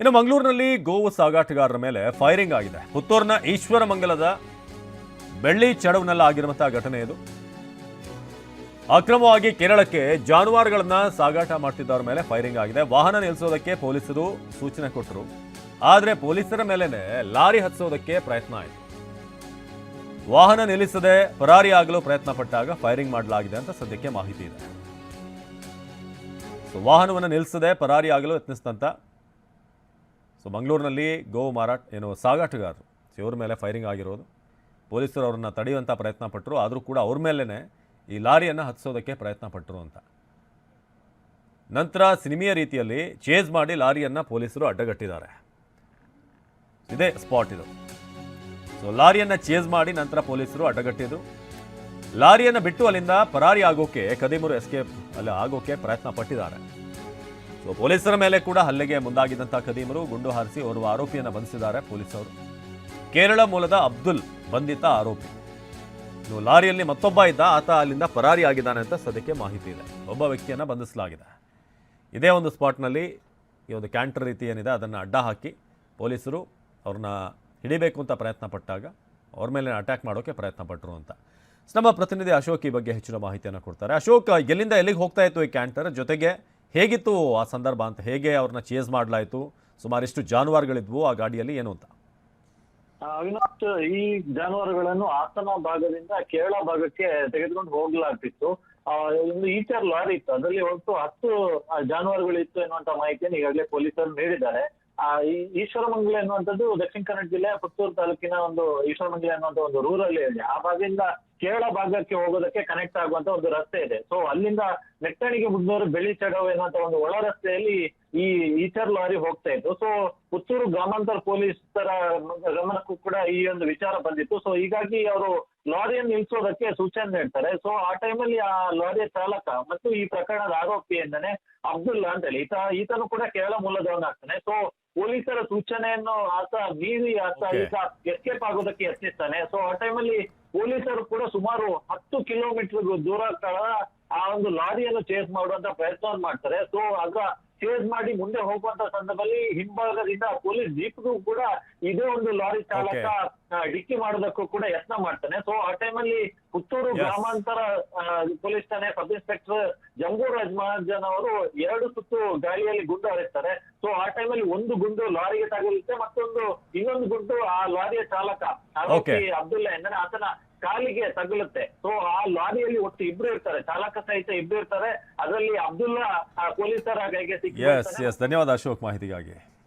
ಇನ್ನು ಮಂಗಳೂರಿನಲ್ಲಿ ಗೋವು ಸಾಗಾಟಗಾರರ ಮೇಲೆ ಫೈರಿಂಗ್ ಆಗಿದೆ. ಪುತ್ತೂರಿನ ಈಶ್ವರಮಂಗಲದ ಬೆಳ್ಳಿ ಚಡವ್ನಲ್ಲಿ ಆಗಿರುವಂತಹ ಘಟನೆ ಇದು. ಅಕ್ರಮವಾಗಿ ಕೇರಳಕ್ಕೆ ಜಾನುವಾರುಗಳನ್ನ ಸಾಗಾಟ ಮಾಡ್ತಿದ್ದವ್ರ ಮೇಲೆ ಫೈರಿಂಗ್ ಆಗಿದೆ. ವಾಹನ ನಿಲ್ಲಿಸೋದಕ್ಕೆ ಪೊಲೀಸರು ಸೂಚನೆ ಕೊಟ್ಟರು. ಆದರೆ ಪೊಲೀಸರ ಮೇಲೇನೆ ಲಾರಿ ಹತ್ಸೋದಕ್ಕೆ ಪ್ರಯತ್ನ ಆಯಿತು. ವಾಹನ ನಿಲ್ಲಿಸದೆ ಪರಾರಿಯಾಗಲು ಪ್ರಯತ್ನ ಪಟ್ಟಾಗ ಫೈರಿಂಗ್ ಮಾಡಲಾಗಿದೆ ಅಂತ ಸದ್ಯಕ್ಕೆ ಮಾಹಿತಿ ಇದೆ. ವಾಹನವನ್ನು ನಿಲ್ಲಿಸದೆ ಪರಾರಿಯಾಗಲು ಯತ್ನಿಸಿದಂತ ಸೊ ಮಂಗಳೂರಿನಲ್ಲಿ ಗೋವು ಮಾರಾಟ, ಏನು ಸಾಗಾಟಗಾರರು, ಇವ್ರ ಮೇಲೆ ಫೈರಿಂಗ್ ಆಗಿರೋದು. ಪೊಲೀಸರು ಅವ್ರನ್ನ ತಡೆಯುವಂಥ ಪ್ರಯತ್ನ ಪಟ್ಟರು ಆದರೂ ಕೂಡ ಅವ್ರ ಮೇಲೇ ಈ ಲಾರಿಯನ್ನು ಹತ್ತಿಸೋದಕ್ಕೆ ಪ್ರಯತ್ನ ಪಟ್ಟರು ಅಂತ. ನಂತರ ಸಿನಿಮೆಯ ರೀತಿಯಲ್ಲಿ ಚೇಸ್ ಮಾಡಿ ಲಾರಿಯನ್ನು ಪೊಲೀಸರು ಅಡ್ಡಗಟ್ಟಿದ್ದಾರೆ. ಇದೇ ಸ್ಪಾಟ್ ಇದು. ಸೊ ಲಾರಿಯನ್ನು ಚೇಸ್ ಮಾಡಿ ನಂತರ ಪೊಲೀಸರು ಅಡ್ಡಗಟ್ಟಿದ್ರು ಲಾರಿಯನ್ನು ಬಿಟ್ಟು ಅಲ್ಲಿಂದ ಪರಾರಿ ಆಗೋಕೆ, ಕದಿಮರು ಎಸ್ಕೇಪ್ ಅಲ್ಲಿ ಆಗೋಕೆ ಪ್ರಯತ್ನ ಪಟ್ಟಿದ್ದಾರೆ. ಪೊಲೀಸರ ಮೇಲೆ ಕೂಡ ಹಲ್ಲೆಗೆ ಮುಂದಾಗಿದ್ದಂಥ ಖದೀಮರು ಗುಂಡು ಹಾರಿಸಿ ಓರ್ವ ಆರೋಪಿಯನ್ನು ಬಂಧಿಸಿದ್ದಾರೆ ಪೊಲೀಸರು. ಕೇರಳ ಮೂಲದ ಅಬ್ದುಲ್ ಬಂಧಿತ ಆರೋಪಿ. ಲಾರಿಯಲ್ಲಿ ಮತ್ತೊಬ್ಬ ಇದ್ದ, ಆತ ಅಲ್ಲಿಂದ ಪರಾರಿ ಆಗಿದ್ದಾನೆ ಅಂತ ಸದ್ಯಕ್ಕೆ ಮಾಹಿತಿ ಇದೆ. ಒಬ್ಬ ವ್ಯಕ್ತಿಯನ್ನು ಬಂಧಿಸಲಾಗಿದೆ. ಇದೇ ಒಂದು ಸ್ಪಾಟ್ನಲ್ಲಿ ಈ ಒಂದು ಕ್ಯಾಂಟರ್ ರೀತಿ ಏನಿದೆ, ಅದನ್ನು ಅಡ್ಡ ಹಾಕಿ ಪೊಲೀಸರು ಅವ್ರನ್ನ ಹಿಡಿಬೇಕು ಅಂತ ಪ್ರಯತ್ನ ಪಟ್ಟಾಗ ಅವ್ರ ಮೇಲೆ ಅಟ್ಯಾಕ್ ಮಾಡೋಕ್ಕೆ ಪ್ರಯತ್ನ ಪಟ್ಟರು ಅಂತ. ನಮ್ಮ ಪ್ರತಿನಿಧಿ ಅಶೋಕ್ ಈ ಬಗ್ಗೆ ಹೆಚ್ಚಿನ ಮಾಹಿತಿಯನ್ನು ಕೊಡ್ತಾರೆ. ಅಶೋಕ್, ಎಲ್ಲಿಂದ ಎಲ್ಲಿಗೆ ಹೋಗ್ತಾ ಇತ್ತು ಈ ಕ್ಯಾಂಟರ್? ಜೊತೆಗೆ ಹೇಗಿತ್ತು ಆ ಸಂದರ್ಭ ಅಂತ ಹೇಗೆ ಅವ್ರನ್ನ ಚೇಸ್ ಮಾಡಲಾಯಿತು? ಸುಮಾರಿಷ್ಟು ಜಾನುವಾರುಗಳಿದ್ವು ಆ ಗಾಡಿಯಲ್ಲಿ ಏನು ಅಂತ? ಅವಿನಾಶ್ ಈ ಜಾನುವಾರುಗಳನ್ನು ಹಾಸನ ಭಾಗದಿಂದ ಕೇರಳ ಭಾಗಕ್ಕೆ ತೆಗೆದುಕೊಂಡು ಹೋಗ್ಲಾಗ್ತಿತ್ತು. ಆ, ಒಂದು ಈಚರ್ ಲಾರಿ ಇತ್ತು. ಅದರಲ್ಲಿ ಒಟ್ಟು ಹತ್ತು ಜಾನುವಾರುಗಳಿತ್ತು ಎನ್ನುವಂತ ಮಾಹಿತಿಯನ್ನು ಈಗಾಗಲೇ ಪೊಲೀಸರು ನೀಡಿದ್ದಾರೆ. ಆ ಈಶ್ವರಮಂಗಲ ಎನ್ನುವಂಥದ್ದು ದಕ್ಷಿಣ ಕನ್ನಡ ಜಿಲ್ಲೆ ಪುತ್ತೂರು ತಾಲೂಕಿನ ಒಂದು ಈಶ್ವರಮಂಗಲ ಅನ್ನುವಂಥ ಒಂದು ರೂರಲ್ ಏರಿಯಾ ಆ ಭಾಗದಿಂದ ಕೇರಳ ಭಾಗಕ್ಕೆ ಹೋಗೋದಕ್ಕೆ ಕನೆಕ್ಟ್ ಆಗುವಂತ ಒಂದು ರಸ್ತೆ ಇದೆ. ಸೊ ಅಲ್ಲಿಂದ ನೆಟ್ಟಣಿಗೆ ಮುಗ್ದವರು ಬೆಳ್ಳಿ ಚಡವ್ ಎನ್ನುವಂತ ಒಂದು ಒಳ ರಸ್ತೆಯಲ್ಲಿ ಈ ಈಚರ್ ಲಾರಿ ಹೋಗ್ತಾ ಇತ್ತು. ಸೊ ಪುತ್ತೂರು ಗ್ರಾಮಾಂತರ ಪೊಲೀಸರ ಗಮನಕ್ಕೂ ಕೂಡ ಈ ಒಂದು ವಿಚಾರ ಬಂದಿತ್ತು. ಸೊ ಹೀಗಾಗಿ ಅವರು ಲಾರಿಯನ್ನು ನಿಲ್ಸೋದಕ್ಕೆ ಸೂಚನೆ ನೀಡ್ತಾರೆ. ಸೊ ಆ ಟೈಮಲ್ಲಿ ಆ ಲಾರಿಯ ಚಾಲಕ ಮತ್ತು ಈ ಪ್ರಕರಣದ ಆರೋಪಿ ಎಂದನೆ ಅಬ್ದುಲ್ಲಾ ಅಂತ ಹೇಳಿ ಈತ, ಈತನು ಕೂಡ ಕೇರಳ ಮೂಲದವನಾಗ್ತಾನೆ. ಸೊ ಸೂಚನೆಯನ್ನು ಆತ ಮೀರಿ ಆತ. ಈಗ ಎಸ್ಕೇಪ್ ಆಗೋದಕ್ಕೆ ಯತ್ನಿಸ್ತಾನೆ. ಸೊ ಆ ಟೈಮಲ್ಲಿ ಪೊಲೀಸರು ಕೂಡ ಸುಮಾರು ಹತ್ತು ಕಿಲೋಮೀಟರ್ ದೂರ ಸ್ಥಳ ಆ ಒಂದು ಲಾರಿಯನ್ನು ಚೇಸ್ ಮಾಡುವಂತ ಪ್ರಯತ್ನವನ್ನು ಮಾಡ್ತಾರೆ. ಸೊ ಆಗ ಚೇಸ್ ಮಾಡಿ ಮುಂದೆ ಹೋಗುವಂತ ಸಂದರ್ಭದಲ್ಲಿ ಹಿಂಭಾಗದಿಂದ ಪೊಲೀಸ್ ಜೀಪ್ಗೂ ಕೂಡ ಇದೇ ಒಂದು ಲಾರಿ ಚಾಲಕ ಡಿಕ್ಕಿ ಮಾಡೋದಕ್ಕೂ ಕೂಡ ಯತ್ನ ಮಾಡ್ತಾನೆ. ಸೊ ಆ ಟೈಮಲ್ಲಿ ಪುತ್ತೂರು. ಗ್ರಾಮಾಂತರ ಪೊಲೀಸ್ ಠಾಣೆ ಸಬ್ ಇನ್ಸ್ಪೆಕ್ಟರ್ ಜಂಬೂ ರಾಜ್ ಮಹಾಜನ್ ಅವರು ಎರಡು ಸುತ್ತು ಗಾಳಿಯಲ್ಲಿ ಗುಂಡು ಹಾರಿಸ್ತಾರೆ. ಸೊ ಆ ಟೈಮಲ್ಲಿ ಒಂದು ಗುಂಡು ಲಾರಿಗೆ ತಗುಲುತ್ತೆ ಮತ್ತೊಂದು ಇನ್ನೊಂದು ಗುಂಡು ಆ ಲಾರಿಯ ಚಾಲಕ ಅಬ್ದುಲ್ಲಾ ಎಂದರೆ ಆತನ ಕಾಲಿಗೆ ತಗುಲುತ್ತೆ. ಸೊ ಆ ಲಾರಿಯಲ್ಲಿ ಒಟ್ಟು ಇಬ್ರು ಇರ್ತಾರೆ. ಚಾಲಕ ಸಹಿತ ಇಬ್ರು ಇರ್ತಾರೆ. ಅದರಲ್ಲಿ ಅಬ್ದುಲ್ಲಾ ಆ, ಪೊಲೀಸರ ಕೈಗೆ ಸಿಕ್ಕಿ ಧನ್ಯವಾದ ಅಶೋಕ್ ಮಾಹಿತಿಗಾಗಿ.